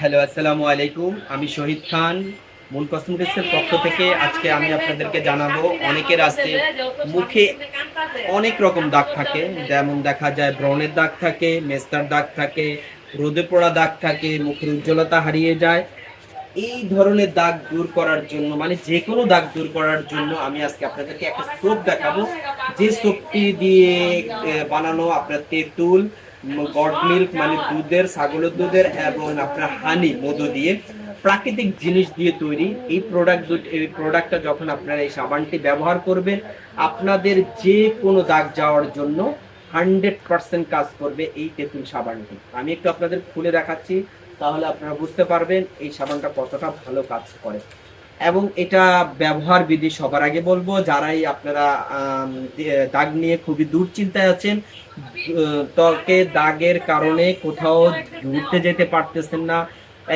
Hello, আসসালামু আলাইকুম। আমি শহীদ খান, মূল কসমেটিক্সের পক্ষ থেকে আজকে আমি আপনাদেরকে জানাব, অনেকের আছে মুখে অনেক রকম দাগ থাকে, যেমন দেখা যায় ব্রণের দাগ থাকে, মেস্তার দাগ থাকে, রোদে পড়া দাগ থাকে, মুখের উজ্জ্বলতা হারিয়ে যায়। এই ধরনের দাগ দূর করার জন্য মানে যে কোনো দাগ দূর করার জন্য আমি আজকে আপনাদেরকে একটা সোপ দেখাবো। যে সোপটি দিয়ে বানানো আপনার তেঁতুল গড মিল্ক মানে দুধের, ছাগলের দুধের এবং আপনার হানি মধু দিয়ে প্রাকৃতিক জিনিস দিয়ে তৈরি। এই প্রোডাক্ট এই প্রোডাক্টটা যখন আপনারা এই সাবানটি ব্যবহার করবেন, আপনাদের যে কোনো দাগ যাওয়ার জন্য হান্ড্রেড পার্সেন্ট কাজ করবে এই তেঁতুল সাবানটি। আমি একটু আপনাদের খুলে দেখাচ্ছি, তাহলে আপনারা বুঝতে পারবেন এই সাবানটা কতটা ভালো কাজ করে। এবং এটা ব্যবহার বিধি সবার আগে বলব, যারাই আপনারা দাগ নিয়ে খুবই দুশ্চিন্তায় আছেন ত্বকে দাগের কারণে কোথাও ঘুরতে যেতে পারতেছেন না,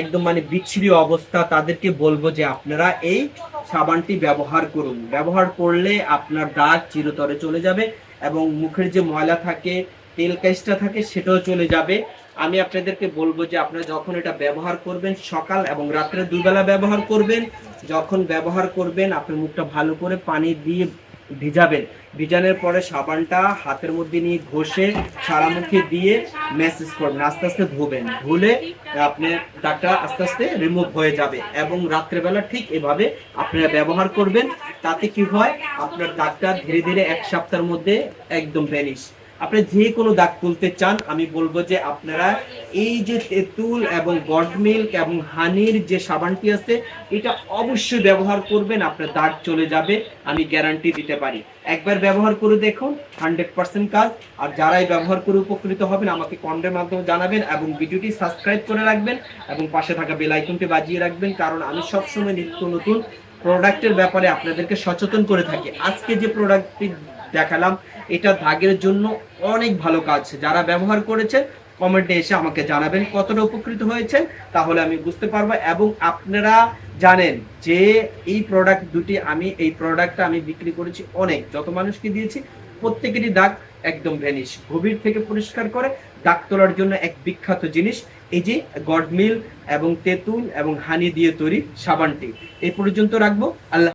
একদম মানে বিচ্ছিরি অবস্থা, তাদেরকে বলব যে আপনারা এই সাবানটি ব্যবহার করুন। ব্যবহার করলে আপনার দাগ চিরতরে চলে যাবে এবং মুখের যে ময়লা থাকে তেল কাজটা থাকে সেটাও চলে যাবে। আমি আপনাদেরকে বলব যে আপনারা যখন এটা ব্যবহার করবেন সকাল এবং রাত্রে দুবেলা ব্যবহার করবেন, যখন ব্যবহার করবেন আপনি মুখটা ভালো করে পানি দিয়ে ভিজাবেন। ভিজানোর পরে সাবানটা হাতের মধ্যে নিয়ে ঘষে সারা মুখে দিয়ে ম্যাসেজ করবেন, আস্তে আস্তে ধোবেন। ধুলে আপনি দাগটা আস্তে আস্তে রিমুভ হয়ে যাবে এবং রাত্রেবেলা ঠিক এভাবে আপনারা ব্যবহার করবেন। তাতে কি হয়? আপনার দাগটা ধীরে ধীরে এক সপ্তাহের মধ্যে একদম ভ্যানিশ আপনি যে কোনো দাগ তুলতে চান, আমি বলব যে আপনারা এই যে তেঁতুল এবং গড মিল্ক এবং হানির যে সাবানটি আছে, এটা অবশ্যই ব্যবহার করবেন, আপনার দাগ চলে যাবে, আমি গ্যারান্টি দিতে পারি। একবার ব্যবহার করে দেখুন, হান্ড্রেড পার্সেন্ট কাজ। আর যারাই ব্যবহার করে উপকৃত হবেন, আমাকে কমেন্টের মাধ্যমে জানাবেন এবং ভিডিওটি সাবস্ক্রাইব করে রাখবেন এবং পাশে থাকা বেল আইকনটি বাজিয়ে রাখবেন, কারণ আমি সবসময় নিত্য নতুন প্রোডাক্টের ব্যাপারে আপনাদেরকে সচেতন করে থাকি। আজকে যে প্রোডাক্টটি দেখালাম। এটা দাগের জন্য অনেক ভালো কাজ। যারা ব্যবহার করেছেন কমেন্টে এসে আমাকে জানাবেন কতটা উপকৃত হয়েছেন তাহলে আমি বুঝতে পারব এবং আপনারা জানেন যে এই প্রোডাক্ট দুটি আমি, এই প্রোডাক্টটা আমি বিক্রি করেছি অনেক। যত মানুষকে দিয়েছি, প্রত্যেকেরই দাগ একদম ভ্যানিশ গভীর থেকে পরিষ্কার করে দাগ তোলার জন্য এক বিখ্যাত জিনিস, এই যে গডমিল এবং তেঁতুল এবং হানি দিয়ে তৈরি সাবানটি। এই পর্যন্ত রাখব। আল্লাহ